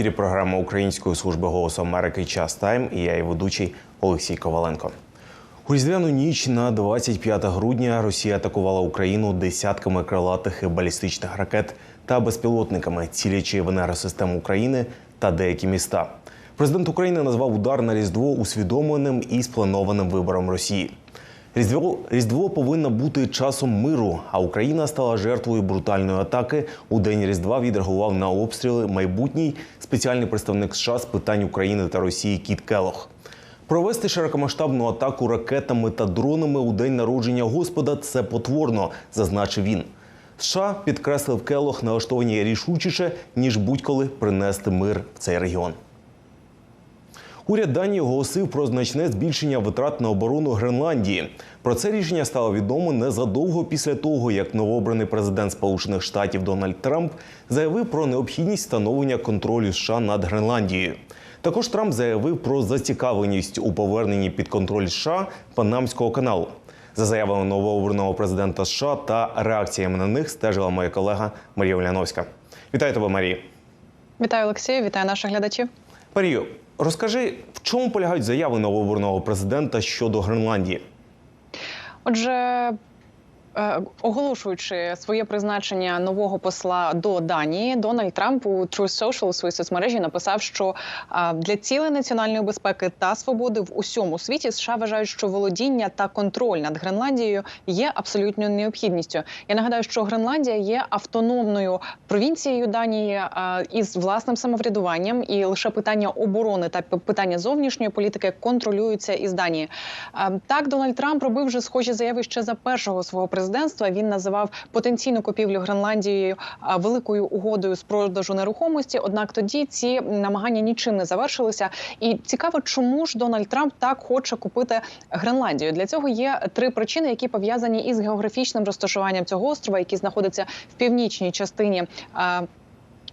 ефірі програма Української служби голосу Америки Час Тайм і я її ведучий Олексій Коваленко. У різдвяну ніч на 25 грудня Росія атакувала Україну десятками крилатих і балістичних ракет та безпілотниками, цілячи в енергосистему України та деякі міста. Президент України назвав удар на Різдво усвідомленим і спланованим вибором Росії. Різдво, Різдво повинно бути часом миру, а Україна стала жертвою брутальної атаки. У день Різдва відреагував на обстріли майбутній спеціальний представник США з питань України та Росії Кіт Келох. Провести широкомасштабну атаку ракетами та дронами у день народження Господа це потворно, зазначив він. США підкреслив Келох налаштовані рішучіше ніж будь-коли принести мир в цей регіон. Уряд Данії оголосив про значне збільшення витрат на оборону Гренландії. Про це рішення стало відомо незадовго після того, як новообраний президент Сполучених Штатів Дональд Трамп заявив про необхідність встановлення контролю США над Гренландією. Також Трамп заявив про зацікавленість у поверненні під контроль США Панамського каналу. За заявами новообраного президента США та реакціями на них стежила моя колега Марія Уляновська. Вітаю тебе, Марія. Вітаю Олексію, вітаю наших глядачів. Марію, розкажи, в чому полягають заяви новообраного президента щодо Гренландії? Отже, оголошуючи своє призначення нового посла до Данії, Дональд Трамп у Truth Social у своїй соцмережі написав, що е, для цілей національної безпеки та свободи в усьому світі США вважають, що володіння та контроль над Гренландією є абсолютною необхідністю. Я нагадаю, що Гренландія є автономною провінцією Данії е, із власним самоврядуванням, і лише питання оборони та питання зовнішньої політики контролюються із Данії. Е, Так, Дональд Трамп робив вже схожі заяви ще за першого свого президентства. Він називав потенційну купівлю Гренландією великою угодою з продажу нерухомості. Однак тоді ці намагання нічим не завершилися. І цікаво, чому ж Дональд Трамп так хоче купити Гренландію. Для цього є три причини, які пов'язані із географічним розташуванням цього острова, який знаходиться в північній частині.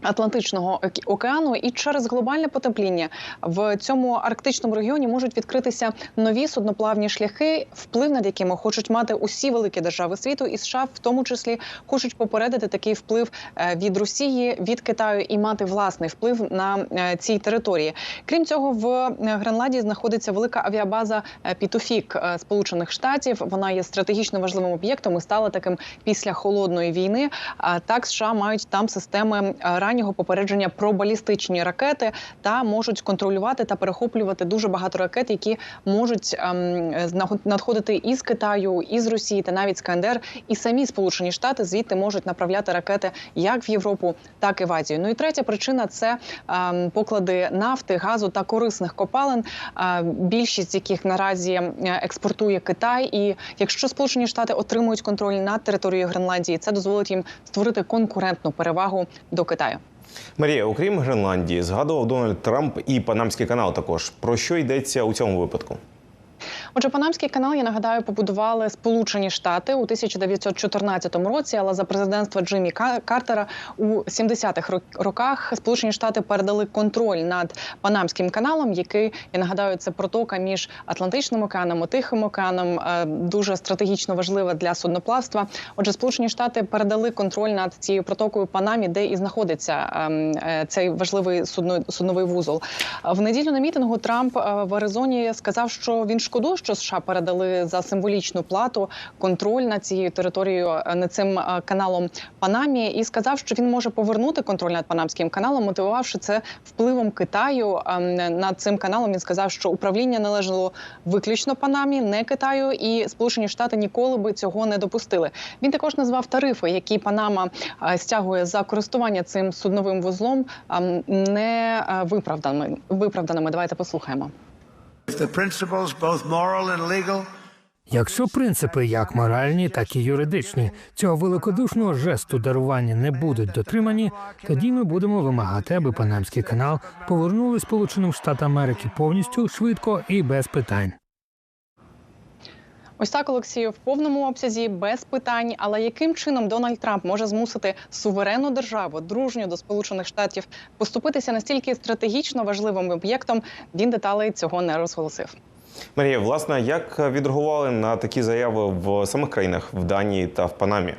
Атлантичного оке- океану і через глобальне потепління в цьому арктичному регіоні можуть відкритися нові судноплавні шляхи, вплив над якими хочуть мати усі великі держави світу, і США в тому числі хочуть попередити такий вплив е, від Росії, від Китаю і мати власний вплив на е, цій території. Крім цього, в е, Гренландії знаходиться велика авіабаза Пітофік е, Сполучених Штатів. Вона є стратегічно важливим об'єктом і стала таким після холодної війни. А так США мають там системи раннього попередження про балістичні ракети та можуть контролювати та перехоплювати дуже багато ракет, які можуть ем, надходити із Китаю, із Росії та навіть з КНДР. І самі Сполучені Штати звідти можуть направляти ракети як в Європу, так і в Азію. Ну і третя причина це ем, поклади нафти, газу та корисних копалин, е, більшість яких наразі е, експортує Китай. І якщо Сполучені Штати отримують контроль над територією Гренландії, це дозволить їм створити конкурентну перевагу до Китаю. Марія, окрім Гренландії, згадував Дональд Трамп і Панамський канал також. Про що йдеться у цьому випадку? Отже, Панамський канал, я нагадаю, побудували Сполучені Штати у 1914 році. Але за президентства Джиммі Ка- Картера у 70-х рок- роках Сполучені Штати передали контроль над Панамським каналом, який я нагадаю, це протока між Атлантичним океаном і Тихим океаном, е, дуже стратегічно важлива для судноплавства. Отже, Сполучені Штати передали контроль над цією протокою Панамі, де і знаходиться ем, е, цей важливий судно, судновий вузол. В неділю на мітингу Трамп е, в Аризоні сказав, що він шкодує, що США передали за символічну плату контроль над цією територією, е, над цим е, каналом Панамі, і сказав, що він може повернути контроль над Панамським каналом, мотивувавши це впливом Китаю ем, над цим каналом. Він сказав, що управління належало виключно Панамі, не Китаю, і Сполучені Штати ніколи би цього не допустили. Він також назвав тарифи, які Панама е, стягує за користування цим судновим вузлом, ем, не виправданими. Виправданими. Давайте послухаємо. Якщо принципи як моральні, так і юридичні цього великодушного жесту дарування не будуть дотримані, тоді ми будемо вимагати, аби Панамський канал повернули Сполученим Штатам Америки повністю швидко і без питань. Ось так, Олексію, в повному обсязі без питань. Але яким чином Дональд Трамп може змусити суверенну державу, дружню до Сполучених Штатів, поступитися настільки стратегічно важливим об'єктом? Він деталей цього не розголосив. Марія, власне, як відреагували на такі заяви в самих країнах в Данії та в Панамі?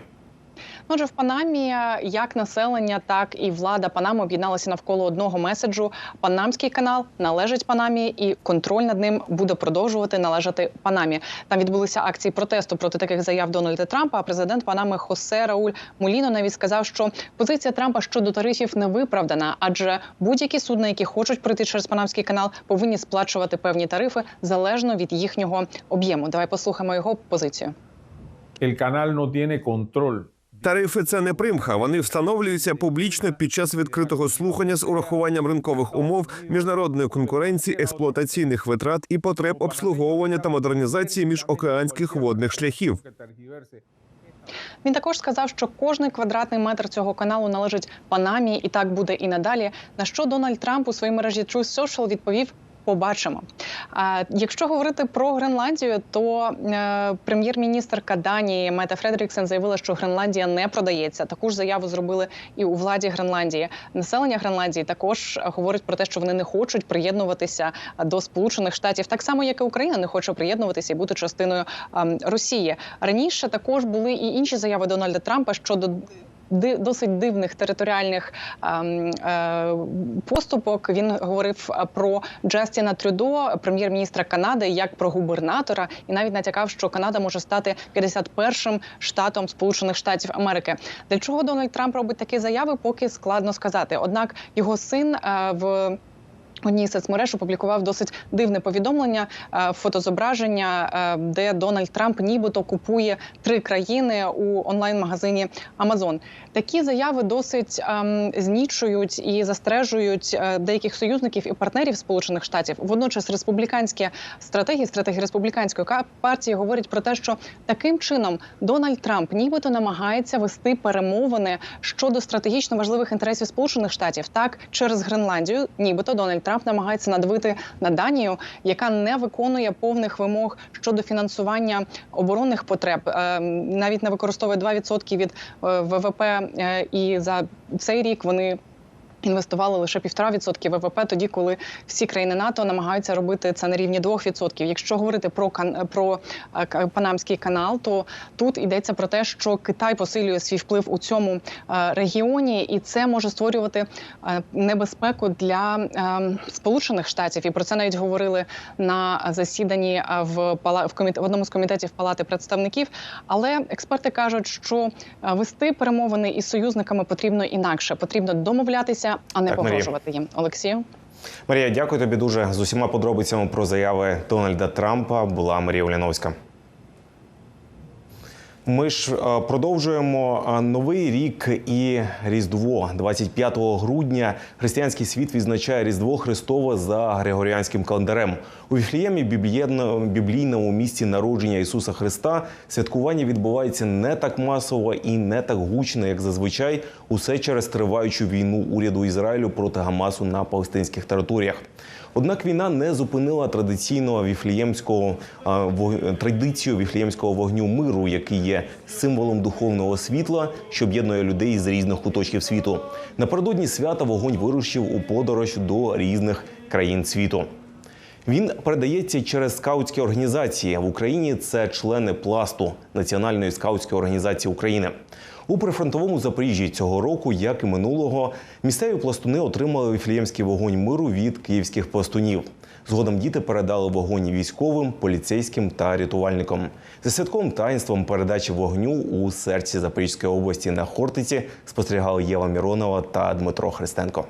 Отже, в Панамі як населення, так і влада Панами об'єдналися навколо одного меседжу. Панамський канал належить Панамі, і контроль над ним буде продовжувати належати Панамі. Там відбулися акції протесту проти таких заяв Дональда Трампа. А президент Панами Хосе Рауль Муліно навіть сказав, що позиція Трампа щодо тарифів не виправдана, адже будь-які судна, які хочуть пройти через Панамський канал, повинні сплачувати певні тарифи залежно від їхнього об'єму. Давай послухаємо його позицію. El canal no tiene control. Тарифи це не примха. Вони встановлюються публічно під час відкритого слухання з урахуванням ринкових умов, міжнародної конкуренції, експлуатаційних витрат і потреб обслуговування та модернізації міжокеанських водних шляхів. Він також сказав, що кожний квадратний метр цього каналу належить Панамі, і так буде і надалі. На що Дональд Трамп у своїй мережі Truth Social відповів. Побачимо. А якщо говорити про Гренландію, то е, прем'єр-міністрка Данії Мета Фредеріксен заявила, що Гренландія не продається. Таку ж заяву зробили і у владі Гренландії. Населення Гренландії також говорить про те, що вони не хочуть приєднуватися до Сполучених Штатів, так само як і Україна не хоче приєднуватися і бути частиною ем, Росії. Раніше також були і інші заяви Дональда Трампа щодо досить дивних територіальних ем, е, поступок. Він говорив е, про Джастіна Трюдо, прем'єр-міністра Канади, як про губернатора, і навіть натякав, що Канада може стати 51-м штатом Сполучених Штатів Америки. Для чого Дональд Трамп робить такі заяви, поки складно сказати. Однак його син е, в Одній соцмереж опублікував досить дивне повідомлення, е, фотозображення, е, де Дональд Трамп нібито купує три країни у онлайн-магазині Amazon. Такі заяви досить ем, знічують і застережують е, деяких союзників і партнерів Сполучених Штатів. Водночас республіканські стратегії, стратегії республіканської ка- партії говорять про те, що таким чином Дональд Трамп нібито намагається вести перемовини щодо стратегічно важливих інтересів Сполучених Штатів. Так через Гренландію, нібито Дональд Трамп намагається надавити на Данію, яка не виконує повних вимог щодо фінансування оборонних потреб, Е, навіть не використовує 2% від е, ВВП, е, і за цей рік вони. Інвестували лише півтора відсотки ВВП, тоді коли всі країни НАТО намагаються робити це на рівні 2%. Якщо говорити про про е, Панамський канал, то тут йдеться про те, що Китай посилює свій вплив у цьому е, регіоні, і це може створювати е, небезпеку для Сполучених Штатів. І про це навіть говорили на засіданні в в коміт в одному з комітетів Палати представників. Але експерти кажуть, що вести перемовини із союзниками потрібно інакше. Потрібно домовлятися, а не Так, Марія. погрожувати їм. Олексію. Марія, дякую тобі дуже з усіма подробицями про заяви Дональда Трампа. Була Марія Уляновська. Ми ж е, продовжуємо е, новий рік і Різдво. 25 грудня християнський світ відзначає Різдво Христове за григоріанським календарем. У біблійно- біблійному місці народження Ісуса Христа святкування відбувається не так масово і не так гучно, як зазвичай. Усе через триваючу війну уряду Ізраїлю проти Гамасу на палестинських територіях. Однак війна не зупинила традиційного віфліємського традицію віфліємського вогню миру, який є символом духовного світла, що об'єднує людей з різних куточків світу. Напередодні свята вогонь вирушив у подорож до різних країн світу. Він передається через скаутські організації в Україні. Це члени пласту Національної скаутської організації України. У прифронтовому Запоріжжі цього року, як і минулого, місцеві пластуни отримали віфліємський вогонь миру від київських пластунів. Згодом діти передали вогонь військовим, поліцейським та рятувальникам. За святковим таїнством передачі вогню у серці Запорізької області на Хортиці спостерігали Єва Міронова та Дмитро Христенко.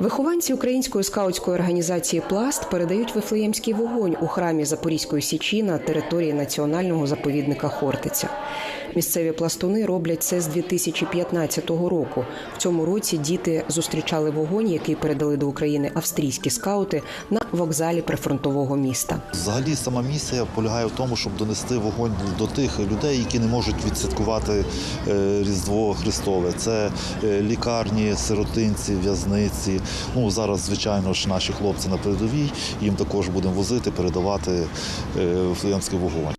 Вихованці української скаутської організації Пласт передають вифлеємський вогонь у храмі Запорізької січі на території національного заповідника Хортиця. Місцеві пластуни роблять це з 2015 року. В цьому році діти зустрічали вогонь, який передали до України австрійські скаути на вокзалі прифронтового міста. Взагалі сама місія полягає в тому, щоб донести вогонь до тих людей, які не можуть відсвяткувати е, Різдво Христове. Це е, лікарні, сиротинці, в'язниці. Ну зараз, звичайно ж, наші хлопці на передовій. Їм також будемо возити, передавати е, вогонь.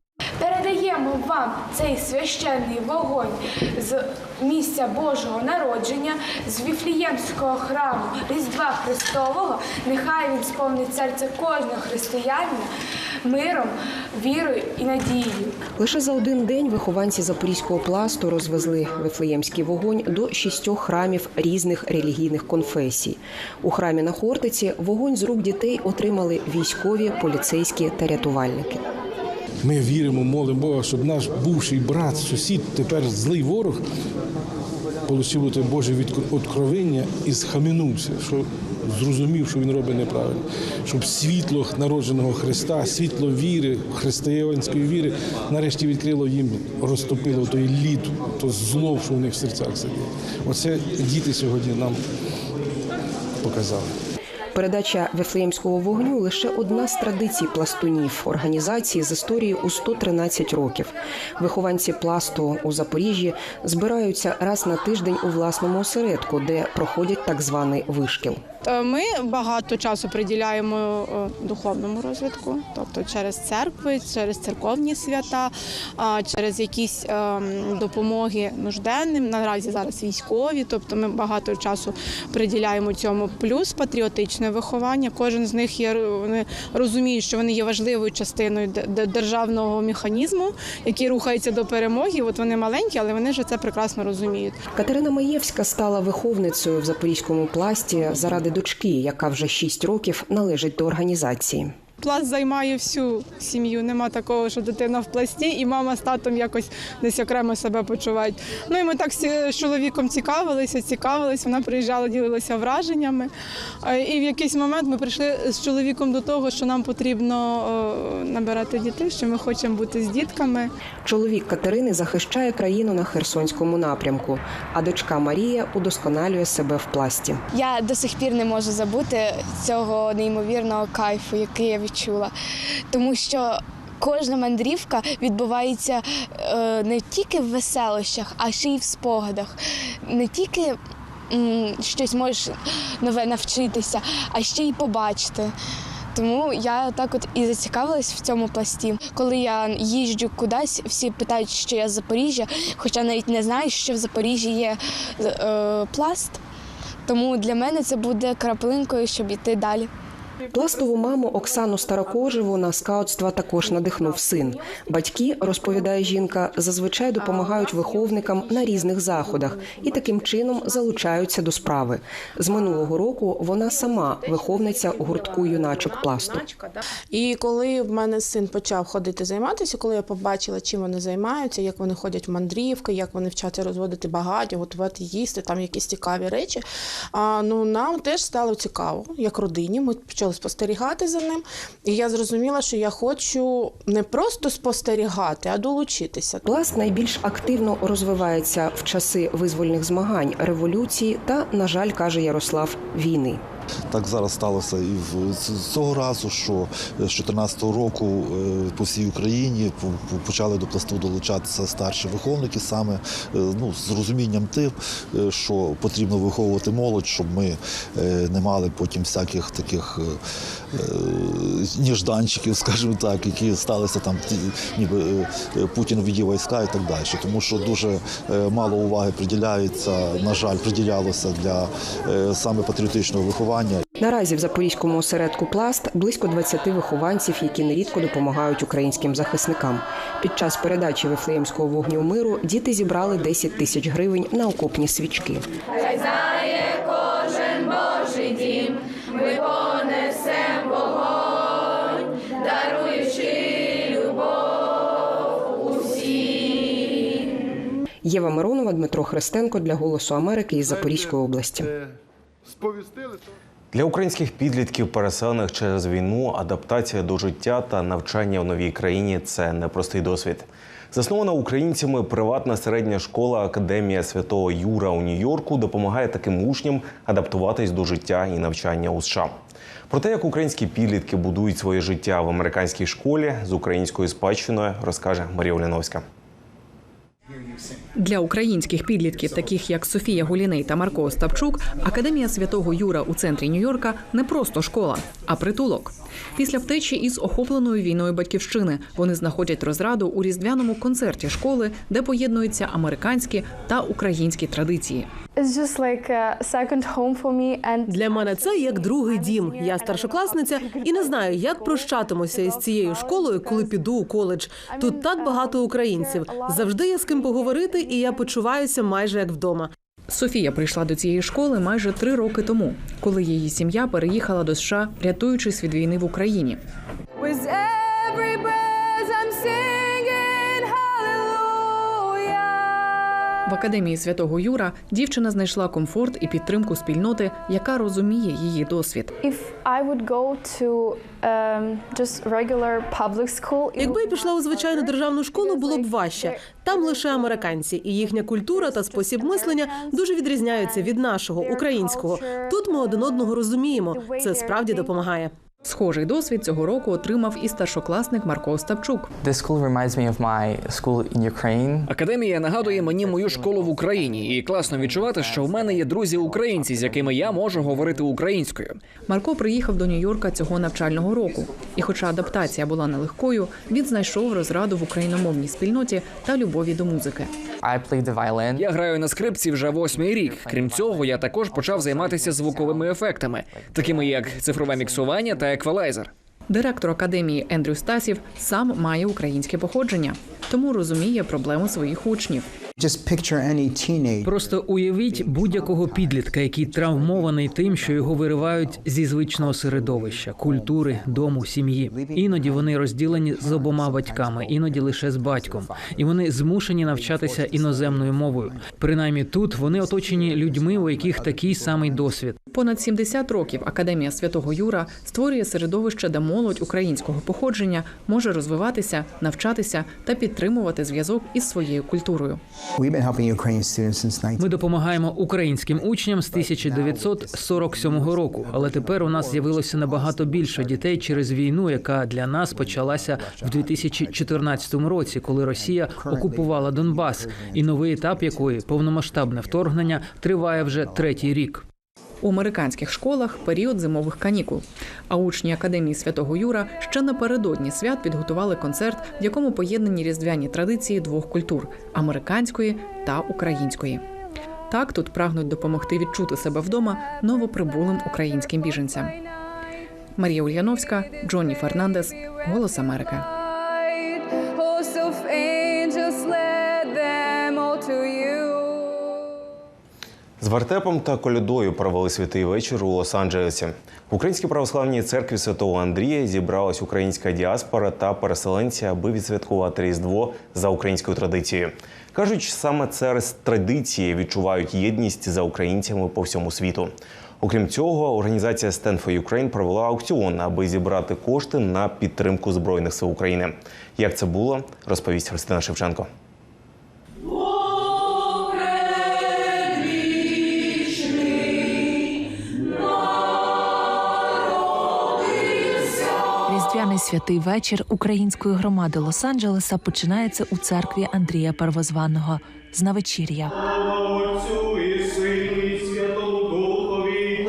Вам цей священний вогонь з місця Божого народження, з Віфліємського храму Різдва Христового. Нехай він сповнить серце кожного християнина миром, вірою і надією. Лише за один день вихованці запорізького пласту розвезли вифлеємський вогонь до шістьох храмів різних релігійних конфесій. У храмі на Хортиці вогонь з рук дітей отримали військові, поліцейські та рятувальники. Ми віримо, молимо Бога, щоб наш бувший брат, сусід, тепер злий ворог, отримав Боже відк- откровення і схаменувся, що зрозумів, що він робить неправильно. Щоб світло народженого Христа, світло віри, християнської віри, нарешті відкрило їм, розтопило той лід, то зло, що в них в серцях сидить. Оце діти сьогодні нам показали. Передача вифлеємського вогню лише одна з традицій пластунів організації з історією у 113 років. Вихованці пласту у Запоріжжі збираються раз на тиждень у власному осередку, де проходять так званий вишкіл. Е, Ми багато часу приділяємо е, духовному розвитку, тобто через церкви, через церковні свята, через якісь ем, допомоги нужденним. Наразі зараз військові, тобто ми багато часу приділяємо цьому. Плюс патріотичне виховання. Кожен з них є вони розуміють, що вони є важливою частиною державного механізму, який рухається до перемоги. От вони маленькі, але вони вже це прекрасно розуміють. Катерина Маєвська стала виховницею в запорізькому пласті заради дочки, яка вже 6 років належить до організації. Пласт займає всю сім'ю. Нема такого, що дитина в пласті, і мама з татом якось десь окремо себе почувають. Ну і ми так всі з чоловіком цікавилися, цікавилися. Вона приїжджала, ділилася враженнями. Е, І в якийсь момент ми прийшли з чоловіком до того, що нам потрібно е, набирати дітей, що ми хочемо бути з дітками. Чоловік Катерини захищає країну на Херсонському напрямку, а дочка Марія удосконалює себе в пласті. Я до сих пір не можу забути цього неймовірного кайфу, який я відчула. Тому що кожна мандрівка відбувається е, не тільки в веселощах, а ще й в спогадах. Не тільки щось можеш нове навчитися, а ще й побачити. Тому я так от і зацікавилась в цьому пласті. Коли я їжджу кудись, всі питають, що я з Запоріжжя, хоча навіть не знають, що в Запоріжжі є е, пласт. Тому для мене це буде краплинкою, щоб іти далі. Пластову маму Оксану Старокожеву на скаутства також надихнув син. Батьки, розповідає жінка, зазвичай допомагають виховникам на різних заходах і таким чином залучаються до справи. З минулого року вона сама виховниця гуртку юначок пласту. І коли в мене син почав ходити займатися, коли я побачила, чим вони займаються, як вони ходять в мандрівки, як вони вчаться розводити багаття, готувати їсти, там якісь цікаві речі. А, ну, нам теж стало цікаво, як родині. Ми почали спостерігати за ним. І я зрозуміла, що я хочу не просто спостерігати, а долучитися. Пласт найбільш активно розвивається в часи визвольних змагань, революції та, на жаль, каже Ярослав, війни. Так зараз сталося і з цього разу, що е, з 2014 року е, по всій Україні по- по- почали до пласту долучатися старші виховники, саме е, ну, з розумінням тим, що потрібно виховувати молодь, щоб ми не мали потім всяких таких ніжданчиків, скажімо так, які сталися там, ніби Путін відів війська і так далі. Тому що дуже мало уваги приділяється, на жаль, приділялося для саме патріотичного виховання. Наразі в запорізькому осередку пласт близько 20 вихованців, які нерідко допомагають українським захисникам. Під час передачі вифлеємського вогню миру діти зібрали 10 тисяч гривень на окопні свічки. Хай знає кожен Божий дім, ми понесем вогонь, даруючи любов усім. Єва Миронова, Дмитро Христенко для Голосу Америки із Запорізької області. Для українських підлітків, переселених через війну, адаптація до життя та навчання в новій країні це непростий досвід. Заснована українцями приватна середня школа Академія Святого Юра у Нью-Йорку допомагає таким учням адаптуватись до життя і навчання у США. Про те, як українські підлітки будують своє життя в американській школі з українською спадщиною, розкаже Марія Оляновська. Для українських підлітків, таких як Софія Гуліней та Марко Остапчук, академія святого Юра у центрі Нью-Йорка не просто школа, а притулок. Після втечі із охопленою війною батьківщини вони знаходять розраду у різдвяному концерті школи, де поєднуються американські та українські традиції. Для мене це як другий дім. Я старшокласниця і не знаю, як прощатимуся із цією школою, коли піду у коледж. Тут так багато українців. Завжди є з ким поговорити, і я почуваюся майже як вдома. Софія прийшла до цієї школи майже три роки тому, коли її сім'я переїхала до США, рятуючись від війни в Україні. В академії святого Юра дівчина знайшла комфорт і підтримку спільноти, яка розуміє її досвід. Якби я пішла у звичайну державну школу, було б важче. Там лише американці, і їхня культура та спосіб мислення дуже відрізняються від нашого українського. Тут ми один одного розуміємо. Це справді допомагає. Схожий досвід цього року отримав і старшокласник Марко Остапчук. This school reminds me of my school in Ukraine. Академія нагадує мені мою школу в Україні, і класно відчувати, що в мене є друзі українці, з якими я можу говорити українською. Марко приїхав до Нью-Йорка цього навчального року, і, хоча адаптація була нелегкою, він знайшов розраду в україномовній спільноті та любові до музики. I play the violin. Я граю на скрипці вже восьмий рік. Крім цього, я також почав займатися звуковими ефектами, такими як цифрове міксування та еквалайзер. Директор академії Ендрю Стасів сам має українське походження, тому розуміє проблему своїх учнів. Просто уявіть будь-якого підлітка, який травмований тим, що його виривають зі звичного середовища, культури, дому, сім'ї. Іноді вони розділені з обома батьками, іноді лише з батьком, і вони змушені навчатися іноземною мовою. Принаймні тут вони оточені людьми, у яких такий самий досвід. Понад 70 років Академія святого Юра створює середовище, де молодь українського походження може розвиватися, навчатися та підтримувати зв'язок із своєю культурою. Ми допомагаємо українським учням з 1947 року, але тепер у нас з'явилося набагато більше дітей через війну, яка для нас почалася в 2014 році, коли Росія окупувала Донбас, і новий етап якої повномасштабне вторгнення триває вже третій рік. У американських школах період зимових канікул. А учні академії святого Юра ще напередодні свят підготували концерт, в якому поєднані різдвяні традиції двох культур американської та української. Так тут прагнуть допомогти відчути себе вдома новоприбулим українським біженцям. Марія Ульяновська, Джонні Фернандес, Голос Америки. З вертепом та колядою провели святий вечір у Лос-Анджелесі. В Українській православній церкві святого Андрія зібралась українська діаспора та переселенці, аби відсвяткувати Різдво за українською традицією. Кажуть, саме через традиції відчувають єдність за українцями по всьому світу. Окрім цього, організація Stand for Ukraine провела аукціон, аби зібрати кошти на підтримку збройних сил України. Як це було, розповість Христина Шевченко. Святий вечір української громади Лос-Анджелеса починається у церкві Андрія Первозваного з навечір'я.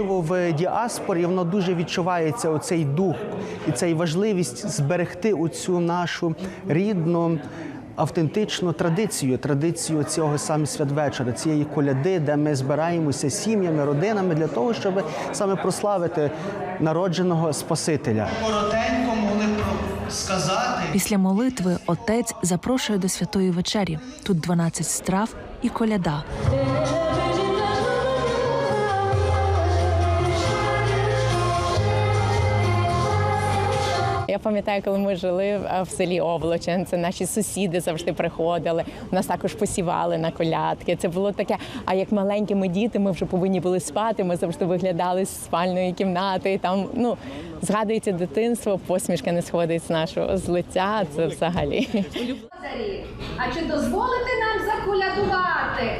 В діаспорі воно дуже відчувається оцей дух і цей важливість зберегти оцю нашу рідну. Автентичну традицію, традицію цього саме святвечора, цієї коляди, де ми збираємося сім'ями, родинами для того, щоб саме прославити народженого Спасителя. Сказати. Після молитви отець запрошує до святої вечері. Тут 12 страв і коляда. Пам'ятаю, коли ми жили в селі Облачен, це наші сусіди завжди приходили. Нас також посівали на колядки. Це було таке. А як маленькими діти, ми вже повинні були спати. Ми завжди виглядали з спальної кімнати. І там ну згадується дитинство, посмішка не сходить з нашого з лиця. Це взагалі. А чи дозволите нам заколядувати?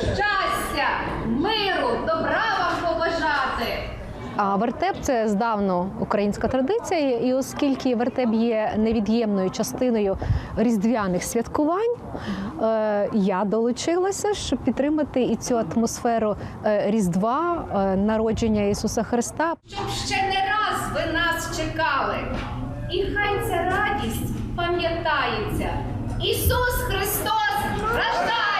Щастя, миру, добра вам побажати. А вертеп це здавно українська традиція, і оскільки вертеп є невід'ємною частиною різдвяних святкувань, е, я долучилася, щоб підтримати і цю атмосферу е, Різдва, е, народження Ісуса Христа. Щоб ще не раз ви нас чекали, і хай ця радість пам'ятається. Ісус Христос рождається!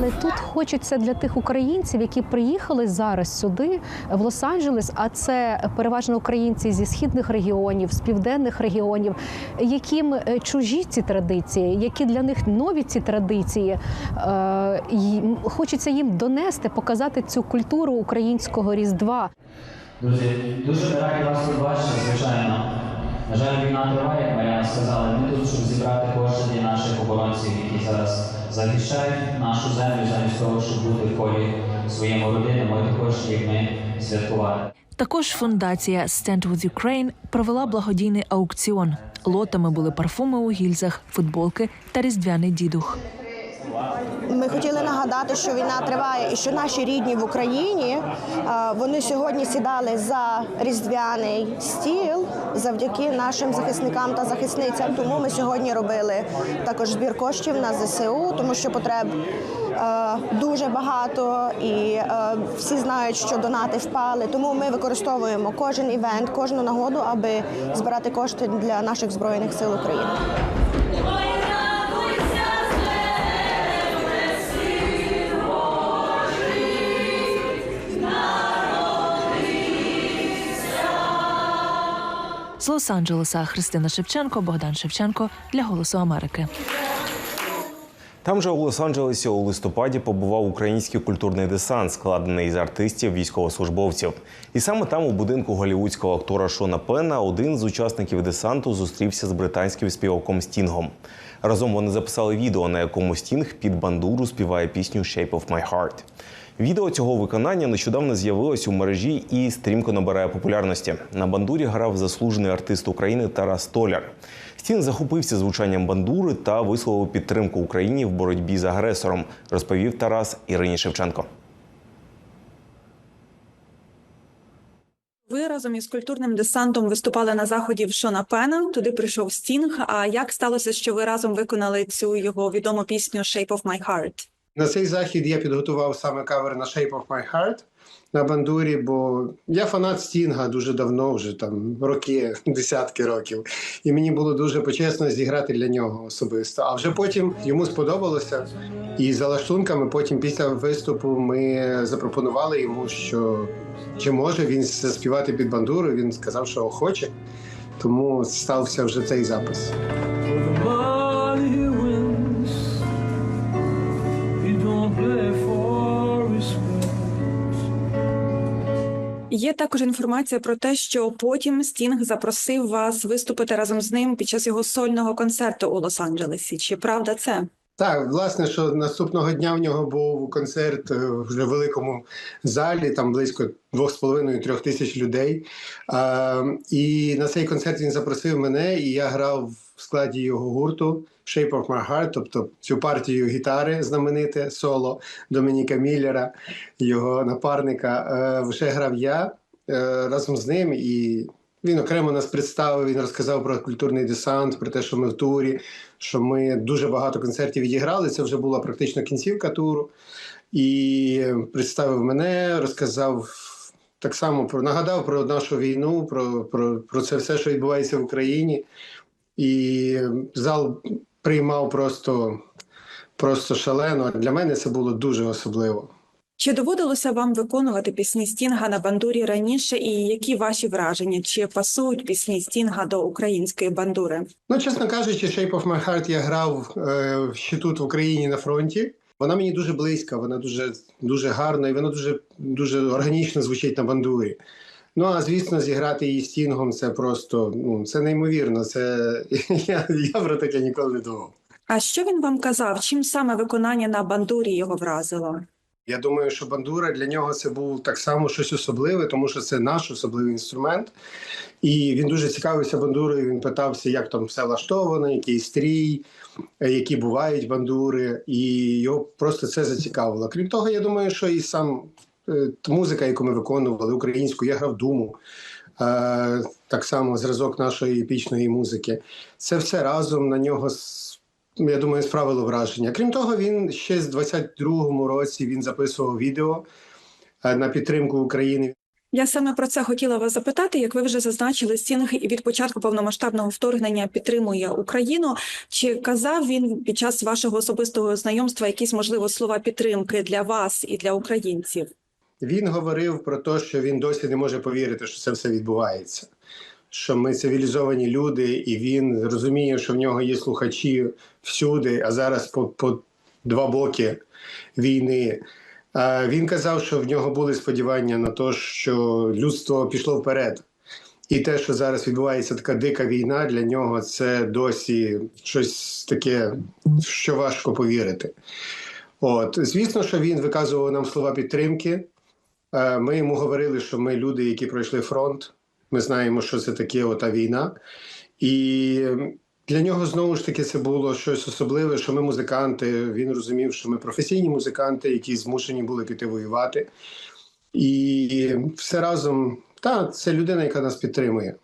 Але тут хочеться для тих українців, які приїхали зараз сюди, в Лос-Анджелес, а це переважно українці зі східних регіонів, з південних регіонів, яким е, чужі ці традиції, які для них нові ці традиції. Е, Хочеться їм донести, показати цю культуру українського різдва. Друзі, дуже раді вас тут звичайно. На жаль, війна триває, як Мар'яна сказала. Ми тут, щоб зібрати кошти для наших оборонців, які зараз захищають нашу землю, замість того, щоб бути в колі своєму родинам, і також як ми святкувати. Також фундація Stand with Ukraine провела благодійний аукціон. Лотами були парфуми у гільзах, футболки та різдвяний дідух. Ми хотіли нагадати, що війна триває і що наші рідні в Україні вони сьогодні сідали за різдвяний стіл завдяки нашим захисникам та захисницям. Тому ми сьогодні робили також збір коштів на ЗСУ, тому що потреб е, дуже багато і е, всі знають, що донати впали. Тому ми використовуємо кожен івент, кожну нагоду, аби збирати кошти для наших збройних сил України. Лос-Анджелеса Христина Шевченко, Богдан Шевченко для Голосу Америки. Там же у Лос-Анджелесі у листопаді побував український культурний десант, складений з артистів військовослужбовців. І саме там, у будинку голівудського актора Шона Пена, один з учасників десанту зустрівся з британським співаком Стінгом. Разом вони записали відео, на якому Стінг під бандуру співає пісню «Shape of My Heart». Відео цього виконання нещодавно з'явилось у мережі і стрімко набирає популярності. На бандурі грав заслужений артист України Тарас Толяр. Стін захопився звучанням бандури та висловив підтримку Україні в боротьбі з агресором, розповів Тарас Ірині Шевченко. Ви разом із культурним десантом виступали на заході в Шона Пена. Туди прийшов Стінг. А як сталося, що ви разом виконали цю його відому пісню «Shape of My Heart»? На цей захід я підготував саме кавер на Shape of My Heart на бандурі, бо я фанат Стінга дуже давно, вже там роки, десятки років. І мені було дуже почесно зіграти для нього особисто. А вже потім йому сподобалося. І за лаштунками, потім після виступу, ми запропонували йому, що чи може він заспівати під бандуру. Він сказав, що охоче. Тому стався вже цей запис. Є також інформація про те, що потім Стінг запросив вас виступити разом з ним під час його сольного концерту у Лос-Анджелесі. Чи правда це? Так, власне, що наступного дня в нього був концерт е, вже в великому залі, там близько 2,5-3 тисяч людей. І на цей концерт він запросив мене, і я грав в складі його гурту Shape of My Heart, тобто цю партію гітари знамените соло Домініка Міллера, його напарника. Е, Вже грав я е, разом з ним. І він окремо нас представив. Він розказав про культурний десант, про те, що ми в турі, що ми дуже багато концертів відіграли. Це вже була практично кінцівка туру. І представив мене, розказав так само про нагадав про нашу війну, про, про, про це все, що відбувається в Україні. І зал приймав просто, просто шалено. Для мене це було дуже особливо. Чи доводилося вам виконувати пісні Стінга на бандурі раніше, і які ваші враження? Чи пасують пісні Стінга до української бандури? Ну, чесно кажучи, Shape of My Heart я грав е, ще тут в Україні на фронті. Вона мені дуже близька, вона дуже, дуже гарна і вона дуже, дуже органічно звучить на бандурі. Ну а звісно, зіграти її стінгом це просто ну це неймовірно. Це я, я про таке ніколи не думав. А що він вам казав? Чим саме виконання на бандурі його вразило? Я думаю, що бандура для нього це був так само щось особливе, тому що це наш особливий інструмент. І він дуже цікавився бандурою. Він питався, як там все влаштовано, який стрій, які бувають бандури, і його просто це зацікавило. Крім того, я думаю, що і сам музика, яку ми виконували, українську, я грав думу. Е, Так само зразок нашої епічної музики. Це все разом на нього я думаю, справило враження. Крім того, він ще з 22-му році він записував відео е, на підтримку України. Я саме про це хотіла вас запитати. Як ви вже зазначили, Стінг від початку повномасштабного вторгнення підтримує Україну. Чи казав він під час вашого особистого знайомства якісь можливо слова підтримки для вас і для українців? Він говорив про те, що він досі не може повірити, що це все відбувається. Що ми цивілізовані люди, і він розуміє, що в нього є слухачі всюди, а зараз по, по два боки війни. Він казав, що в нього були сподівання на те, що людство пішло вперед. І те, що зараз відбувається така дика війна, для нього це досі щось таке, що важко повірити. От, звісно, що він виказував нам слова підтримки. Е, Ми йому говорили, що ми люди, які пройшли фронт. Ми знаємо, що це таке ота війна. І для нього знову ж таки це було щось особливе, що ми музиканти. Він розумів, що ми професійні музиканти, які змушені були піти воювати. І все разом, та це людина, яка нас підтримує.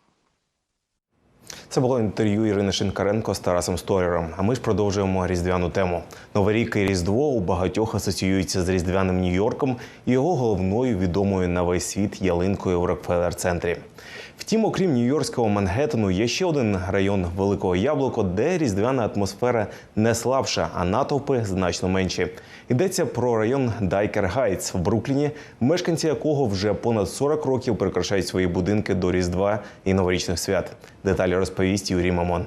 Це було інтерв'ю Ірини Шинкаренко з Тарасом Сторером. А ми ж продовжуємо різдвяну тему. Новий рік і Різдво у багатьох асоціюються з різдвяним Нью-Йорком і його головною відомою на весь світ ялинкою в Рокфеллер-центрі. Втім, окрім Нью-Йоркського Мангеттену, є ще один район Великого Яблуко, де різдвяна атмосфера не слабша, а натовпи значно менші. Йдеться про район Дайкер Гайтс в Брукліні, мешканці якого вже понад 40 років прикрашають свої будинки до Різдва і новорічних свят. Деталі розповість Юрій Мамон.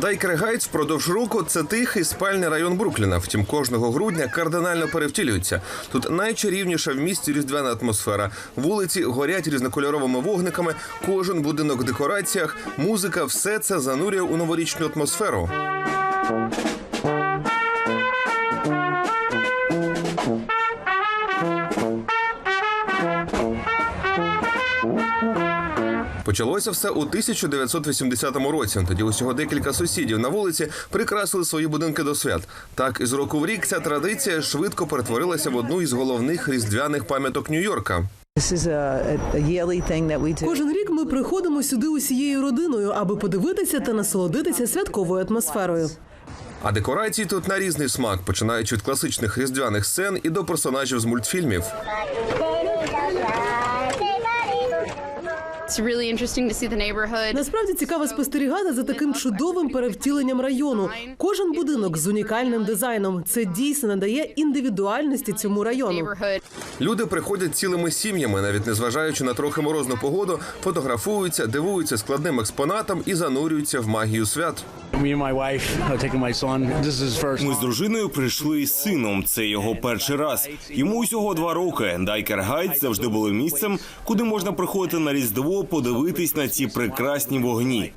Дайкер Гайтс впродовж року це тихий спальний район Брукліна. Втім, кожного грудня кардинально перевтілюється. Тут найчарівніша в місті різдвяна атмосфера. Вулиці горять різнокольоровими вогниками. Кожен будинок в декораціях, музика все це занурює у новорічну атмосферу. Почалося все у 1980 році. Тоді усього декілька сусідів на вулиці прикрасили свої будинки до свят. Так із року в рік ця традиція швидко перетворилася в одну із головних різдвяних пам'яток Нью-Йорка. Кожен рік ми приходимо сюди усією родиною, аби подивитися та насолодитися святковою атмосферою. А декорації тут на різний смак, починаючи від класичних різдвяних сцен і до персонажів з мультфільмів. Насправді цікаво спостерігати за таким чудовим перевтіленням району. Кожен будинок з унікальним дизайном. Це дійсно надає індивідуальності цьому району. Люди приходять цілими сім'ями, навіть незважаючи на трохи морозну погоду, фотографуються, дивуються складним експонатам і занурюються в магію свят. Ми з дружиною прийшли з сином. Це його перший раз. Йому усього два роки. Дайкер Гайт завжди були місцем, куди можна приходити на різдво, подивитись на ці прекрасні вогні.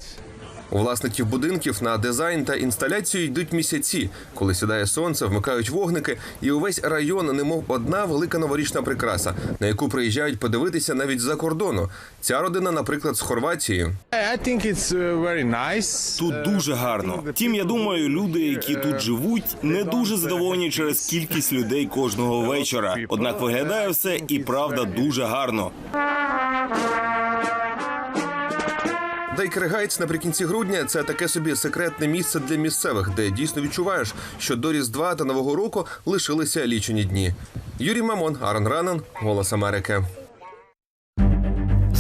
У власників будинків на дизайн та інсталяцію йдуть місяці. Коли сідає сонце, вмикають вогники, і увесь район, немов одна велика новорічна прикраса, на яку приїжджають подивитися навіть з-за кордону. Ця родина, наприклад, з Хорватії. Тут дуже гарно. Втім, я думаю, люди, які тут живуть, не дуже задоволені через кількість людей кожного вечора. Однак виглядає все і правда дуже гарно. Дейкер Гайтс наприкінці грудня це таке собі секретне місце для місцевих, де дійсно відчуваєш, що до Різдва та Нового року лишилися лічені дні. Юрій Мамон, Арон Ранен, Голос Америки.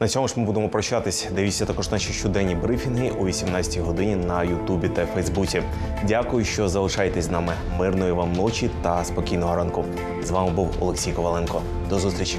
На цьому ж ми будемо прощатись. Дивіться також наші щоденні брифінги о 18 годині на Ютубі та Фейсбуці. Дякую, що залишаєтесь з нами. Мирної вам ночі та спокійного ранку. З вами був Олексій Коваленко. До зустрічі.